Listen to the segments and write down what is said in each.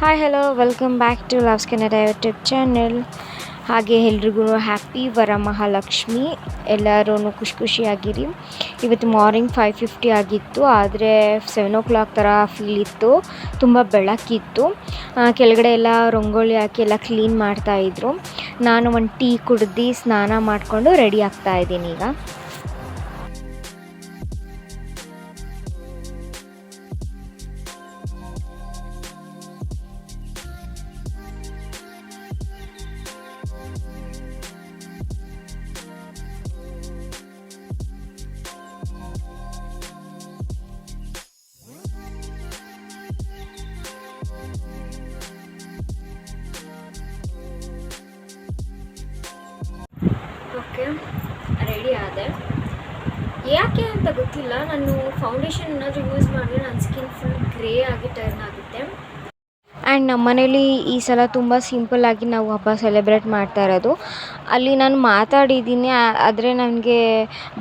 Hi hello welcome back to loves Kannada YouTube channel ಹಾಗೆ ಎಲ್ರಿಗೂ happy Varamahalakshmi. ಎಲ್ಲರೂ ಖುಷಿ ಖುಷಿಯಾಗಿರಿ ಇವತ್ತು ಮಾರ್ನಿಂಗ್ ಫೈವ್ ಫಿಫ್ಟಿ ಆಗಿತ್ತು, ಆದರೆ ಸೆವೆನ್ ಓ ಕ್ಲಾಕ್ ಥರ ಫೀಲ್ ಇತ್ತು. ತುಂಬ ಬೆಳಕಿತ್ತು. ಕೆಳಗಡೆ ಎಲ್ಲ ರಂಗೋಲಿ ಹಾಕಿ ಎಲ್ಲ ಕ್ಲೀನ್ ಮಾಡ್ತಾಯಿದ್ರು ನಾನು ಒಂದು ಟೀ ಕುಡ್ದು ಸ್ನಾನ ಮಾಡಿಕೊಂಡು ರೆಡಿ ಆಗ್ತಾ ಇದ್ದೀನಿ ಈಗ. ಓಕೆ ರೆಡಿ ಆದೆ. ಯಾಕೆ ಅಂತ ಗೊತ್ತಿಲ್ಲ, ನಾನು ಫೌಂಡೇಶನ್ ಏನಾದರೂ ಯೂಸ್ ಮಾಡಿದ್ರೆ ನನ್ನ ಸ್ಕಿನ್ ಫುಲ್ ಗ್ರೇ ಆಗಿ ಟರ್ನ್ ಆಗುತ್ತೆ. ಆ್ಯಂಡ್ ನಮ್ಮ ಮನೇಲಿ ಈ ಸಲ ತುಂಬ ಸಿಂಪಲ್ಲಾಗಿ ನಾವು ಹಬ್ಬ ಸೆಲೆಬ್ರೇಟ್ ಮಾಡ್ತಾ ಇರೋದು. ಅಲ್ಲಿ ನಾನು ಮಾತಾಡಿದ್ದೀನಿ ಆದರೆ ನನಗೆ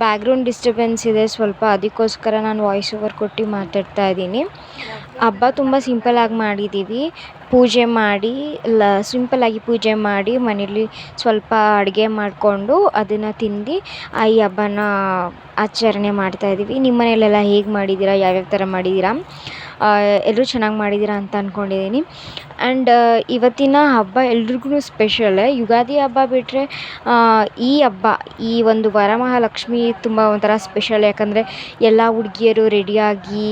ಬ್ಯಾಕ್ಗ್ರೌಂಡ್ ಡಿಸ್ಟರ್ಬೆನ್ಸ್ ಇದೆ, ಸ್ವಲ್ಪ ಅದಕ್ಕೋಸ್ಕರ ನಾನು ವಾಯ್ಸ್ ಓವರ್ ಕೊಟ್ಟು ಮಾತಾಡ್ತಾ ಇದ್ದೀನಿ. ಹಬ್ಬ ತುಂಬ ಸಿಂಪಲ್ಲಾಗಿ ಮಾಡಿದ್ದೀವಿ. ಪೂಜೆ ಮಾಡಿ, ಲ ಸಿಂಪಲ್ಲಾಗಿ ಪೂಜೆ ಮಾಡಿ, ಮನೇಲಿ ಸ್ವಲ್ಪ ಅಡುಗೆ ಮಾಡಿಕೊಂಡು ಅದನ್ನು ತಿಂದು ಈ ಹಬ್ಬನ ಆಚರಣೆ ಮಾಡ್ತಾ ಇದ್ದೀವಿ. ನಿಮ್ಮ ಮನೇಲೆಲ್ಲ ಹೇಗೆ ಮಾಡಿದ್ದೀರಾ, ಯಾವ್ಯಾವ ಥರ ಮಾಡಿದ್ದೀರಾ? ಎಲ್ಲರೂ ಚೆನ್ನಾಗಿ ಮಾಡಿದ್ದೀರಾ ಅಂತ ಅಂದ್ಕೊಂಡಿದ್ದೀನಿ ಆ್ಯಂಡ್ ಇವತ್ತಿನ ಹಬ್ಬ ಎಲ್ರಿಗೂ ಸ್ಪೆಷಲ್ ಯುಗಾದಿ ಹಬ್ಬ ಬಿಟ್ಟರೆ ಈ ಹಬ್ಬ, ಈ ಒಂದು ವರಮಹಾಲಕ್ಷ್ಮಿ ತುಂಬ ಒಂಥರ ಸ್ಪೆಷಲ್ ಯಾಕಂದರೆ ಎಲ್ಲ ಹುಡುಗಿಯರು ರೆಡಿಯಾಗಿ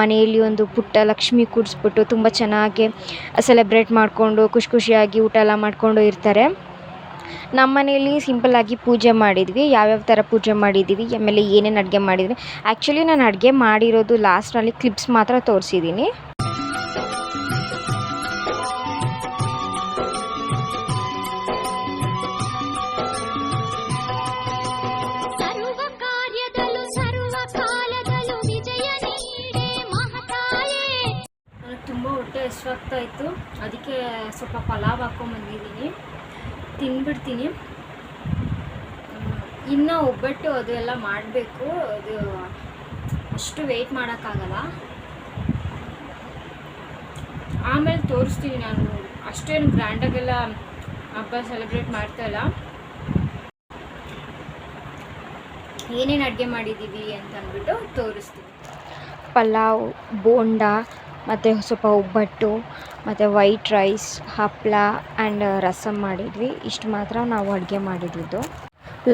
ಮನೆಯಲ್ಲಿ ಒಂದು ಪುಟ್ಟ ಲಕ್ಷ್ಮಿ ಕೂರಿಸ್ಬಿಟ್ಟು ತುಂಬ ಚೆನ್ನಾಗಿ ಸೆಲೆಬ್ರೇಟ್ ಮಾಡಿಕೊಂಡು, ಖುಷಿ ಖುಷಿಯಾಗಿ ಊಟ ಎಲ್ಲ ಮಾಡಿಕೊಂಡು ಇರ್ತಾರೆ. ನಮ್ಮ ಮನೆಯಲ್ಲಿ ಸಿಂಪಲ್ಲಾಗಿ ಪೂಜೆ ಮಾಡಿದ್ವಿ. ಯಾವ್ಯಾವ ಥರ ಪೂಜೆ ಮಾಡಿದ್ದೀವಿ ಆಮೇಲೆ ಏನೇನು ಅಡುಗೆ ಮಾಡಿದ್ವಿ. ಆ್ಯಕ್ಚುಲಿ ನಾನು ಅಡುಗೆ ಮಾಡಿರೋದು ಲಾಸ್ಟ್ನಲ್ಲಿ ಕ್ಲಿಪ್ಸ್ ಮಾತ್ರ ತೋರಿಸಿದ್ದೀನಿ ತುಂಬ ಹೊಟ್ಟೆ ಹಸಿವಾಗ್ತಾ ಇತ್ತು. ಅದಕ್ಕೆ ಸ್ವಲ್ಪ ಪಲಾವ್ ಹಾಕ್ಕೊಂಬಂದಿದ್ದೀನಿ ತಿಂದ್ಬಿಡ್ತೀನಿ ಇನ್ನು ಒಬ್ಬಟ್ಟು ಅದು ಎಲ್ಲ ಮಾಡಬೇಕು. ಅದು ಅಷ್ಟು ವೆಯ್ಟ್ ಮಾಡೋಕ್ಕಾಗಲ್ಲ. ಆಮೇಲೆ ತೋರಿಸ್ತೀನಿ ನಾನು. ಅಷ್ಟೇನು ಗ್ರ್ಯಾಂಡಾಗೆಲ್ಲ ಹಬ್ಬ ಸೆಲೆಬ್ರೇಟ್ ಮಾಡ್ತಾಯಿಲ್ಲ ಏನೇನು ಅಡುಗೆ ಮಾಡಿದ್ದೀವಿ ಅಂತ ಅಂದ್ಬಿಟ್ಟು ತೋರಿಸ್ತೀನಿ. ಪಲಾವ್, ಬೋಂಡ ಮತ್ತು ಸ್ವಲ್ಪ ಒಬ್ಬಟ್ಟು, ಮತ್ತು ವೈಟ್ ರೈಸ್ ಹಪ್ಪಳ ಆ್ಯಂಡ್ ರಸಮ್ ಮಾಡಿದ್ವಿ. ಇಷ್ಟು ಮಾತ್ರ ನಾವು ಅಡುಗೆ ಮಾಡಿದ್ದು.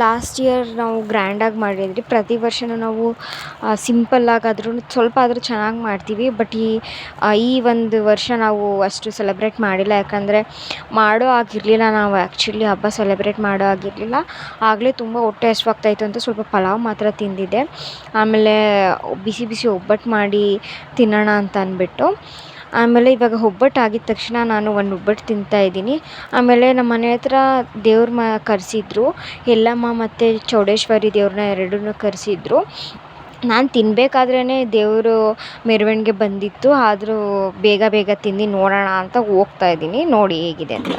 ಲಾಸ್ಟ್ ಇಯರ್ ನಾವು ಗ್ರ್ಯಾಂಡಾಗಿ ಮಾಡಿದ್ವಿ. ಪ್ರತಿ ವರ್ಷನೂ ನಾವು ಸಿಂಪಲ್ಲಾಗಾದ್ರೂ ಸ್ವಲ್ಪ ಆದರೂ ಚೆನ್ನಾಗಿ ಮಾಡ್ತೀವಿ. ಬಟ್ ಈ ಈ ಒಂದು ವರ್ಷ ನಾವು ಅಷ್ಟು ಸೆಲೆಬ್ರೇಟ್ ಮಾಡಿಲ್ಲ. ಯಾಕಂದರೆ ಮಾಡೋ ಆಗಿರಲಿಲ್ಲ ನಾವು. ಆ್ಯಕ್ಚುಲಿ ಹಬ್ಬ ಸೆಲೆಬ್ರೇಟ್ ಮಾಡೋ ಆಗಿರಲಿಲ್ಲ. ಆಗಲೇ ತುಂಬ ಹೊಟ್ಟೆ ಹಸಿವಾಗ್ತಾಯಿತ್ತು ಅಂತ ಸ್ವಲ್ಪ ಪಲಾವ್ ಮಾತ್ರ ತಿಂದಿದ್ದೆ. ಆಮೇಲೆ ಬಿಸಿ ಬಿಸಿ ಒಬ್ಬಟ್ಟು ಮಾಡಿ ತಿನ್ನೋಣ ಅಂತ ಅಂದ್ಬಿಟ್ಟು. ಆಮೇಲೆ ಇವಾಗ ಒಬ್ಬಟ್ಟು ಆಗಿದ ತಕ್ಷಣ ನಾನು ಒಂದು ಒಬ್ಬಟ್ಟು ತಿಂತಾ ಇದ್ದೀನಿ. ಆಮೇಲೆ ನಮ್ಮ ಮನೆ ಹತ್ರ ದೇವ್ರ ಮ ಕರೆಸಿದ್ರು, ಎಲ್ಲಮ್ಮ ಮತ್ತು ಚೌಡೇಶ್ವರಿ ದೇವ್ರನ್ನ ಎರಡನ್ನೂ ಕರೆಸಿದ್ರು. ನಾನು ತಿನ್ನಬೇಕಾದ್ರೇ ದೇವರು ಮೆರವಣಿಗೆ ಬಂದಿತ್ತು, ಆದರೂ ಬೇಗ ಬೇಗ ತಿಂದು ನೋಡೋಣ ಅಂತ ಹೋಗ್ತಾ ಇದ್ದೀನಿ. ನೋಡಿ ಹೇಗಿದೆ ಅಂತ.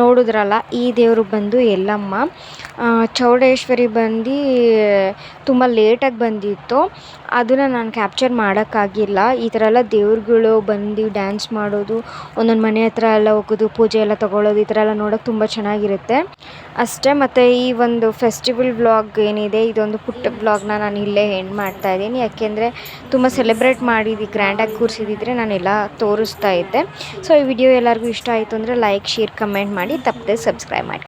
ನೋಡಿದ್ರಲ್ಲ, ಈ ದೇವರು ಬಂದು ಎಲ್ಲಮ್ಮ ಚೌಡೇಶ್ವರಿ ಬಂದು ತುಂಬ ಲೇಟಾಗಿ ಬಂದಿತ್ತು. ಅದನ್ನು ನಾನು ಕ್ಯಾಪ್ಚರ್ ಮಾಡೋಕ್ಕಾಗಿಲ್ಲ. ಈ ಥರ ಎಲ್ಲ ದೇವ್ರುಗಳು ಬಂದು ಡ್ಯಾನ್ಸ್ ಮಾಡೋದು, ಒಂದೊಂದು ಮನೆ ಹತ್ರ ಎಲ್ಲ ಹೋಗೋದು, ಪೂಜೆ ಎಲ್ಲ ತಗೊಳ್ಳೋದು, ಈ ಥರ ಎಲ್ಲ ನೋಡೋಕೆ ತುಂಬ ಚೆನ್ನಾಗಿರುತ್ತೆ. ಅಷ್ಟೇ, ಮತ್ತು ಈ ಒಂದು ಫೆಸ್ಟಿವಲ್ ವ್ಲಾಗ್ ಏನಿದೆ, ಇದೊಂದು ಪುಟ್ಟ ವ್ಲಾಗ್ನ ನಾನು ಇಲ್ಲೇ ಎಂಡ್ ಮಾಡ್ತಾ ಇದ್ದೀನಿ. ಯಾಕೆಂದರೆ ತುಂಬ ಸೆಲೆಬ್ರೇಟ್ ಮಾಡಿದ್ದು ಗ್ರ್ಯಾಂಡಾಗಿ ಕೂರಿಸಿದ್ರೆ ನಾನೆಲ್ಲ ತೋರಿಸ್ತಾ ಇದ್ದೆ. ಸೊ ಈ ವಿಡಿಯೋ ಎಲ್ಲರಿಗೂ ಇಷ್ಟ ಆಯಿತು ಅಂದರೆ ಲೈಕ್ ಶೇರ್ ಕಮೆಂಟ್ ಮಾಡಿ, ತಪ್ಪದೆ ಸಬ್ಸ್ಕ್ರೈಬ್ ಮಾಡಿ.